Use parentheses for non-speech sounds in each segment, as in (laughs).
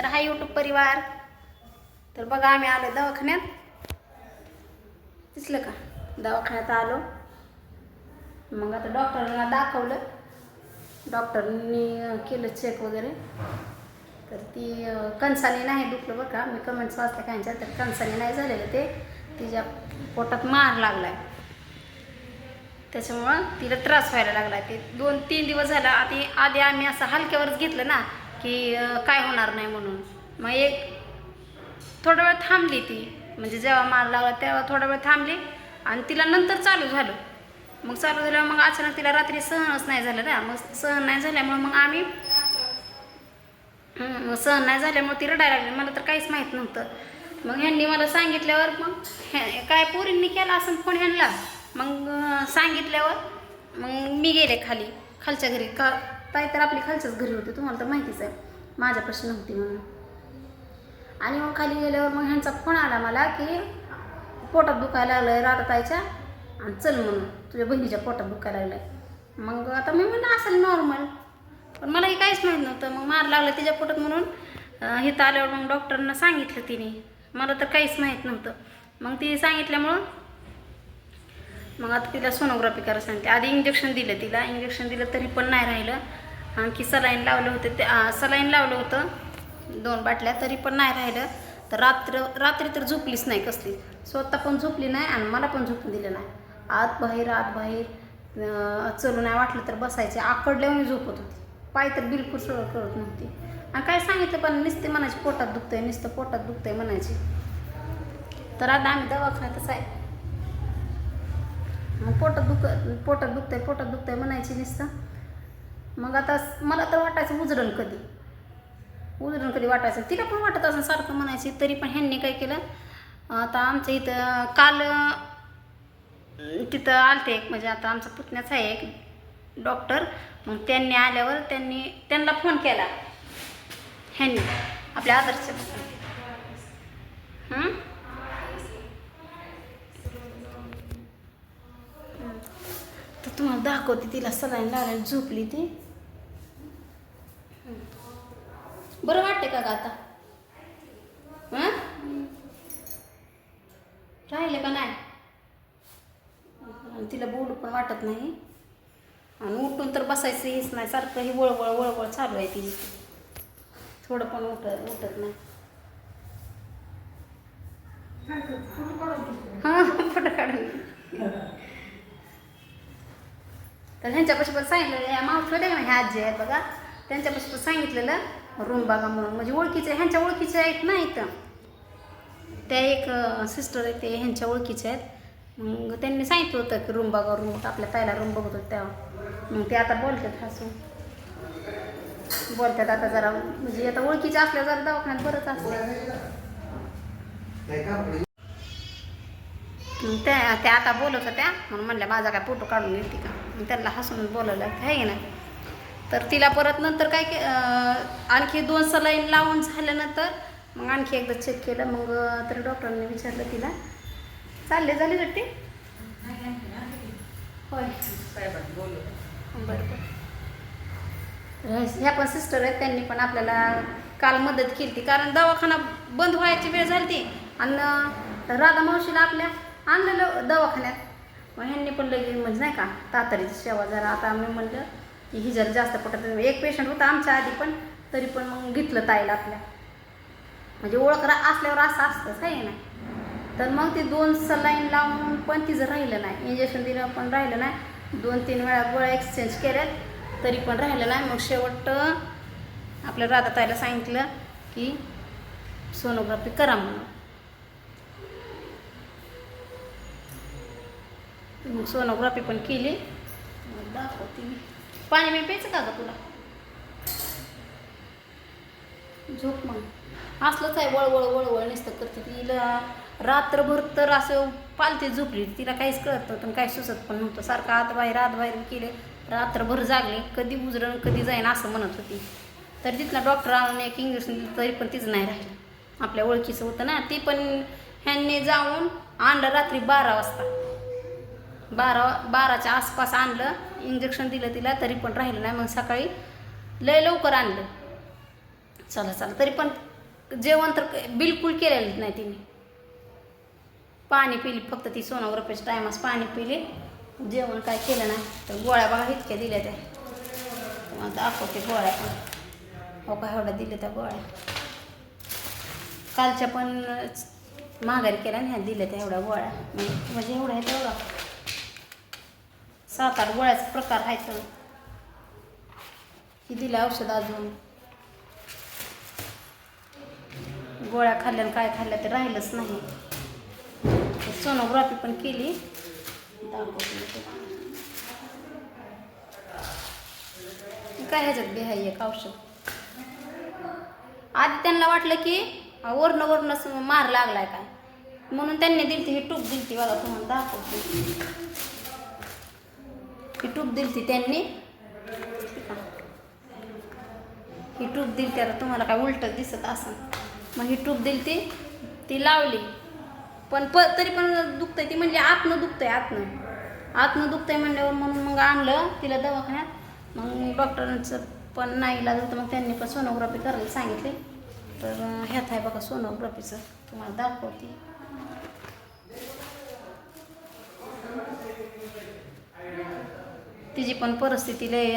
तर हा यूट्यूब परिवार. तर बघा आम्ही आलो दवाखान्यात. दिसलं का? दवाखान्यात आलो. मग आता डॉक्टरांना दाखवलं. डॉक्टरनी केलं चेक वगैरे. तर ती कणसाने नाही दुखलं बरं का? मी कमेंट्स वाचल्या काहींच्या तर कणसाने नाही झालेलं ते. तिच्या पोटात मार लागलाय. त्याच्यामुळं तिला त्रास व्हायला लागला ते दोन तीन दिवस झाला. आधी आधी आम्ही असं हलक्यावरच घेतलं ना. की काय होणार नाही म्हणून. मग एक थोडा वेळ थांबली ती. म्हणजे जेव्हा मार लागला तेव्हा थोडा वेळ थांबली आणि तिला नंतर चालू झालं. मग चालू झाल्यावर मग अचानक तिला रात्री सहनच नाही झालं ना. मग सहन नाही झाल्यामुळे मग आम्ही मग सहन नाही झाल्यामुळे ती रडायला लागली. मला तर काहीच माहीत नव्हतं. मग ह्यांनी मला सांगितल्यावर मग हे काय पोरींनी केला असं फोन ह्यांना? मग सांगितल्यावर मग मी गेले खाली. खालच्या घरी का ताई तर आपली खालच्याच घरी होती तुम्हाला तर माहितीच आहे. माझ्यापाशी नव्हती म्हणून. आणि मग खाली गेल्यावर मग ह्यांचा फोन आला मला की पोटात दुखायला लागलं राधाताईच्या आणि चल म्हणून तुझ्या बहिणीच्या पोटात दुखायला लागलं मग आता मी म्हणलं असेल नॉर्मल पण मला हे काहीच माहीत नव्हतं. मग मार लागलं तिच्या पोटात म्हणून. अं, इथं आल्यावर मग डॉक्टरांना सांगितलं तिने. मला तर काहीच माहीत नव्हतं. मग ती सांगितल्यामुळं मग आता तिला सोनोग्राफी करायला सांगते आधी इंजेक्शन दिलं तिला. इंजेक्शन दिलं तरी पण नाही राहिलं. आणखी सलाईन लावलं होतं ते सलाईन लावलं होतं. दोन बाटल्या तरी पण नाही राहिलं. तर रात्र रात्री तर झोपलीच नाही कसली. स्वतः पण झोपली नाही आणि मला पण झोपून दिलं नाही. आत बाहेर आत बाहेर चलू नाही वाटलं तर बसायचे. आकडल्यावर झोपत होती. पाय तर बिलकुल सरळ करत नव्हती. आणि काय सांगितलं पण नुसते म्हणायचे पोटात दुखतंय नुसतं पोटात दुखतंय म्हणायचे. तर आता आम्ही दवाखान्यातच आहे. मग पोटात दुख पोटात दुखतंय पोटात दुखतंय म्हणायची नुसतं. मग आता मला तर वाटायचं उजरण कधी. उजरण कधी वाटायचं. तिला पण वाटत असं सारखं म्हणायची तरी पण ह्यांनी काय केलं? आता आमच्या इथं काल तिथं आलते एक म्हणजे आता आमचा पुतण्याचा आहे एक डॉक्टर. मग त्यांनी आल्यावर त्यांनी त्यांना फोन केला. ह्यांनी आपल्या आदर्श तर तुम्हाला दाखवते तिला सलाईन लावायला झोपली ती. बरं वाटते का आता? हं? राहिले का नाही? तिला बोलू पण वाटत नाही. आणि उठून तर बसायचं हेच नाही सारखं ही वळवळ वळवळ चालू आहे तिची थोडं पण उठ उठत नाही. हां फोटो काढून (laughs) तर ह्यांच्यापाशी पण सांगितलेलं या मावशी होत्या का ह्या आजी आहेत बघा. त्यांच्यापाशी पण सांगितलेलं रूम बघा म्हणून. म्हणजे ओळखीचे ह्यांच्या ओळखीचे आहेत ना इथं. त्या एक सिस्टर आहे ते ह्यांच्या ओळखीचे आहेत. मग त्यांनी सांगितलं होतं की रूम बघा रूम आपल्या ताईला रूम बघत होत तेव्हा. मग ते आता बोलतात हसून. बोलतात आता जरा म्हणजे आता ओळखीचे असल्या जरा दवाखान्यात बरंच असतं. त्या त्या आता बोलत होत्या. म्हणून म्हणल्या माझा काय फोटो काढून येते का? मग त्यांना हसून बोलायला आहे की नाही तर तिला परत नंतर काय के आणखी दोन सलाईन लावून झाल्यानंतर मग आणखी एकदा चेक केलं मग तर डॉक्टरांनी विचारलं तिला चालले झाले सुट्टी? होय. बरं बरं ह्या पण सिस्टर आहेत त्यांनी पण आपल्याला काल मदत केली ती कारण दवाखाना बंद व्हायची वेळ झाली ती आणि राधा मावशीला आपल्या आणलेलं दवाखान्यात मग ह्यांनी पण लगेच म्हणजे नाही का तातडीची सेवा जरा आता आम्ही म्हणलं की ही जरा जास्त पटत एक पेशंट होता आमच्या आधी पण तरी पण मग घेतलं ताईला आपल्या. म्हणजे ओळख रा असल्यावर असं असतंच आहे ना? तर मग ते दोन सलाईन लावून पण तिचं राहिलं नाही. इंजेक्शन दिलं पण राहिलं नाही. दोन तीन वेळा गोळ्या एक्सचेंज केल्यात तरी पण राहिलं नाही. मग शेवट आपल्या राधाताईला सांगितलं की सोनोग्राफी करा म्हणून. मग सोनोग्राफी पण केली. मग दाखवते मी. पाणी मी प्यायचं का ग तुला? झोप मग. असलंच आहे वळवळ वळवळ नुसतं करते तिला. रात्रभर तर असं पालते झोपली. तिला काहीच कळत नव्हतं काही सुचत पण नव्हतं. सारखं आत बाहेर आत बाहेर केले. रात्रभर जागले. कधी उजरण कधी जाईन असं म्हणत होती. तर तिथला डॉक्टर आणून एक इंजेक्शन दिलं तरी पण तिचं नाही राहिलं. आपल्या ओळखीचं होतं ना. ती पण ह्यांनी जाऊन आणलं रात्री बारा वाजता. बारा बाराच्या आसपास आणलं. इंजेक्शन दिलं तिला तरी पण राहिलं नाही. मग सकाळी लय लवकर आणलं. चला चला. तरी पण जेवण तर बिलकुल केलेलं नाही तिने. पाणी पिली फक्त ती सोनोग्राफीच्या टायमास पाणी पिली. जेवण काय केलं नाही. तर गोळ्या बघा इतक्या दिल्या त्या. तुम्हाला दाखवते गोळ्या पण. हो का एवढ्या दिल्या त्या गोळ्या. कालच्या पण माघारी केल्या आणि ह्या दिल्या त्या एवढ्या गोळ्या. म्हणजे म्हणजे एवढ्या. तेवढा सात आठ गोळ्याचा प्रकार आहेत ही दिल्या औषध अजून. गोळ्या खाल्ल्या काय खाल्ल्या ते राहिलंच नाही. सोनोग्राफी पण केली. काय ह्याच्यात बी आहे एक औषध? आधी त्यांना वाटलं की वरण वर्ण मार लागलाय काय? म्हणून त्यांनी दिलती ही टूप दिलती बघा तुम्हाला दाखवते. ही टूप दिलती त्यांनी. ही टूप दिली त्याला तुम्हाला काय उलट दिसत असं मग ही टूप दिली ती ती लावली. पण प तरी पण दुखतंय ती म्हणजे आतनं दुखतंय आतनं. आतनं दुखतंय म्हणल्यावर म्हणून मग आणलं तिला दवाखान्यात. मग डॉक्टरांचं पण नाही इलाज होतं मग त्यांनी पण सोनोग्राफी करायला सांगितली. तर ह्यात आहे बघा सोनोग्राफीचं तुम्हाला दाखवते. तिची पण परिस्थिती लय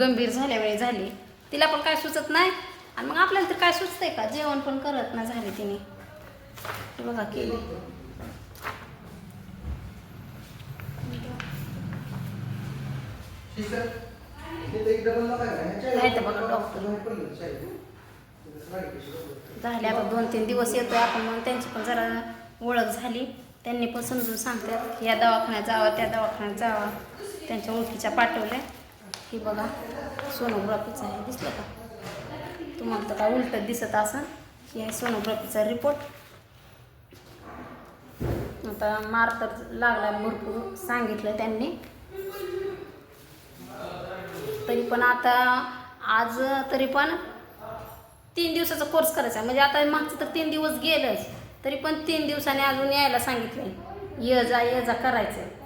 गंभीर झाल्यावेळी झाली. तिला पण काय सुचत नाही. आणि मग आपल्याला तर काय सुचतंय का? जेवण पण करत नाही झाले तिने. बघा केली बघा डॉक्टर झाले आता दोन तीन दिवस येतोय आपण म्हणून त्यांची पण जरा ओळख झाली. त्यांनी पण समजून सांगतात या दवाखान्यात जावा त्या दवाखान्यात जावा. त्यांच्या ओळखीच्या पाठवल्या. की बघा सोनोग्राफीचं आहे दिसलं का? तुम्हाला तर काय उलटं दिसत असं की आहे सोनोग्राफीचा रिपोर्ट आता मार तर लागला भरपूर सांगितलं त्यांनी. तरी पण आता आज तरी पण तीन दिवसाचा कोर्स करायचा आहे. म्हणजे आता मागचं तर तीन दिवस गेलंच. तरी पण तीन दिवसांनी अजून यायला सांगितलं ये जा ये जा करायचं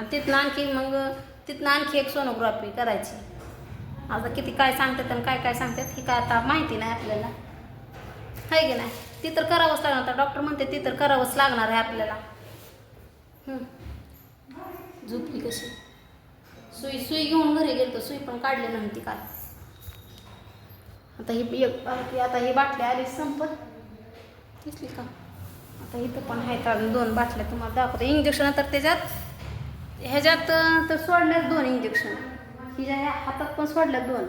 आणि तिथनं आणखी मग तिथनं आणखी एक सोनोग्राफी करायची. आता किती काय सांगतात आणि काय काय सांगतात ही काय आता माहिती नाही आपल्याला. आहे की नाही? ती तर करावंच लागणार. आता डॉक्टर म्हणते ती तर करावंच लागणार आहे आपल्याला. झोपली कशी? सुई सुई घेऊन घरी गेलो सुई पण काढली नव्हती काल. आता ही एक बाकी आता ही बाटली आली संपत दिसली का? आता इथं पण आहेत अजून दोन बाटल्या. तुम्हाला दाखवते. इंजेक्शन तर त्याच्यात ह्याच्यात तर सोडल्यात दोन इंजेक्शन हिच्या ह्या हातात पण सोडल्यात दोन.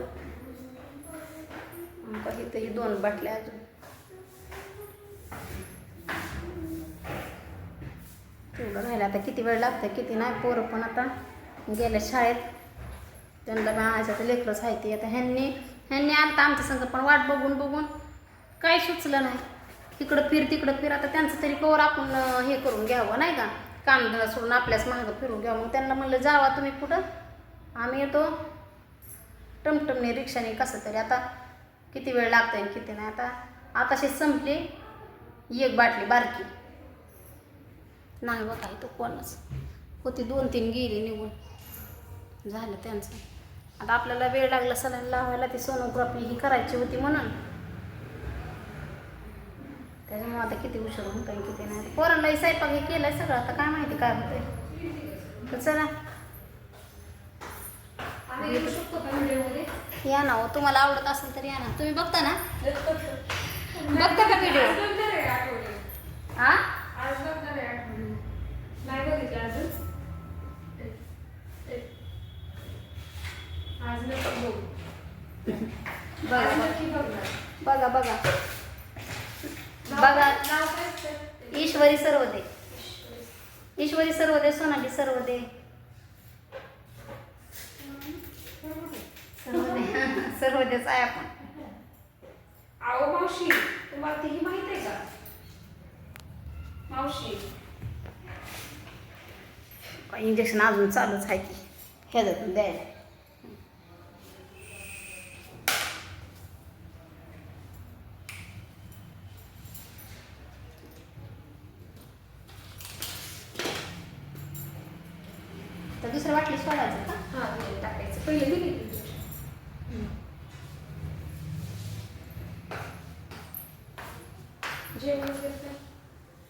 आता इथं ही दोन बाटल्या अजून. तेवढं राहिलं. आता किती वेळ लागतं किती नाही पोरं पण आता गेल्या शाळेत. त्यांना बाळाच्या तर लेकरंच आहे ते. आता ह्यांनी ह्यांनी आणता आमच्या संग पण वाट बघून बघून काही सुचलं नाही. इकडं फिर तिकडं फिर. आता त्यांचं तरी कवर आपण हे करून घ्यावं नाही का? कामधंदा सोडून आपल्याच मागं फिरून घ्यावं मग त्यांना म्हणलं जावा तुम्ही कुठं आम्ही येतो. टमटमने रिक्षाने कसं तरी. आता किती वेळ लागतो आहे किती नाही. आता आताशी संपली. एक बाटली बारकी. नाही बघा तो कोणच. होती दोन तीन गेली निघून. झालं त्यांचं. आता आपल्याला वेळ लागला सलाईन लावायला ती सोनोग्राफी ही करायची होती म्हणून. त्याच्यामुळे आता किती उशीर होत आहे किती नाही. पोरांनाही स्वयंपाक हे केलंय सगळं आता काय माहिती काय होतंय. तर चला. या ना हो तुम्हाला आवडत असेल तर या ना. तुम्ही बघता ना? बघता का व्हिडिओ? हा बघा. बघा बघा. बघा. ईश्वरी सर्वदे. ईश्वरी सर्वदे सोनाली सर्वदे. सर्वदे. (laughs) सर्वदेच आहे आपण. अहो मावशी तुम्हाला ती माहीत आहे का? मावशी. इंजेक्शन अजून चालूच आहे की. ह्याच्यातून द्यायला तर दुसरं वाटली सोडायचं का हा दिले टाकायचं पहिले दिली ती. जेवण वगैरे काय?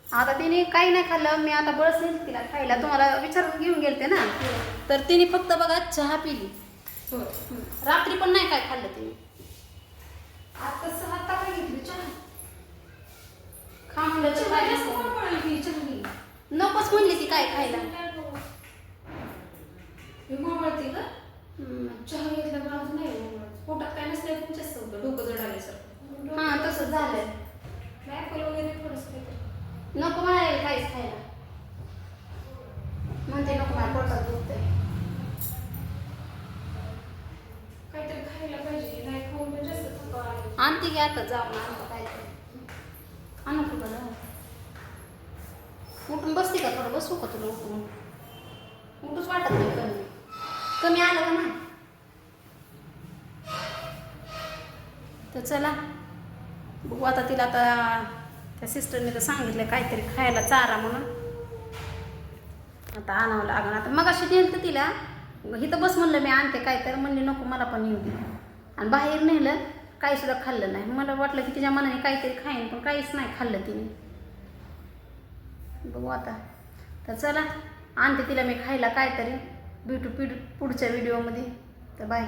आता तिने काही नाही खाल्लं मी आता बळच नेली तिला खायला. तुम्हाला विचारून घेऊन गेलते ना? तर तिने फक्त बघा चहा पिली. रात्री पण नाही काय खाल्लं तिने. आता सहा तारा घेतली चहा. खा म्हणलं नकोच म्हणली ती काय खायला. मी मळते का. चहा घेतल्या बाजू नाही. पोटात काय नसलं होतं डोकं जड आल्यासारखं हा तसंच झालंय. ऍपल वगैरे थोडंसं काहीतरी. नको म्हणाले काहीच खायला. म्हणते नको मला पोटात दुखतंय. काहीतरी खायला पाहिजे नाही खाऊन पण जास्त थकवा आला. आणते की आता जाऊन आणतो काहीतरी. आणू का बरं? उठून बसते का थोडं? बसू का तुला उठून? उठूच वाटत नाही कमी. कमी आलं का नाही तर चला. बघू आता तिला आता त्या सिस्टरने तर सांगितलं काहीतरी खायला चारा म्हणून. आता आणावं लागणार. आता मग अशी नेलं तिला इथं बस म्हणलं मी आणते काय तर. म्हणली नको मला पण येऊ दे. आणि बाहेर नेलं काही सुद्धा खाल्लं नाही. मला वाटलं की तिच्या मनाने काहीतरी खाईन पण काहीच नाही खाल्लं तिने. बघू आता. तर चला आणते तिला मी खायला काहीतरी. भेटू पिढ पुढच्या व्हिडिओमध्ये तर बाय.